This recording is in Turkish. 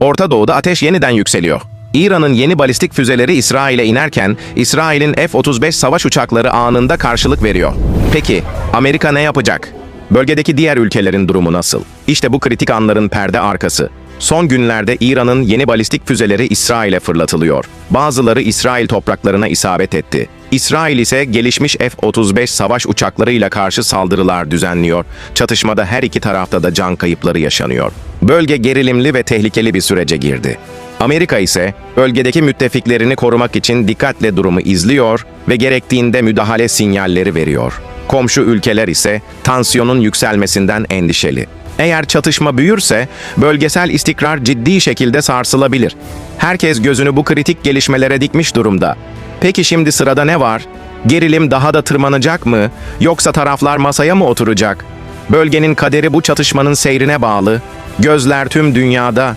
Orta Doğu'da ateş yeniden yükseliyor. İran'ın yeni balistik füzeleri İsrail'e inerken İsrail'in F-35 savaş uçakları anında karşılık veriyor. Peki Amerika ne yapacak? Bölgedeki diğer ülkelerin durumu nasıl? İşte bu kritik anların perde arkası. Son günlerde İran'ın yeni balistik füzeleri İsrail'e fırlatılıyor. Bazıları İsrail topraklarına isabet etti. İsrail ise gelişmiş F-35 savaş uçaklarıyla karşı saldırılar düzenliyor. Çatışmada her iki tarafta da can kayıpları yaşanıyor. Bölge gerilimli ve tehlikeli bir sürece girdi. Amerika ise bölgedeki müttefiklerini korumak için dikkatle durumu izliyor ve gerektiğinde müdahale sinyalleri veriyor. Komşu ülkeler ise tansiyonun yükselmesinden endişeli. Eğer çatışma büyürse bölgesel istikrar ciddi şekilde sarsılabilir. Herkes gözünü bu kritik gelişmelere dikmiş durumda. Peki şimdi sırada ne var? Gerilim daha da tırmanacak mı yoksa taraflar masaya mı oturacak? Bölgenin kaderi bu çatışmanın seyrine bağlı. Gözler tüm dünyada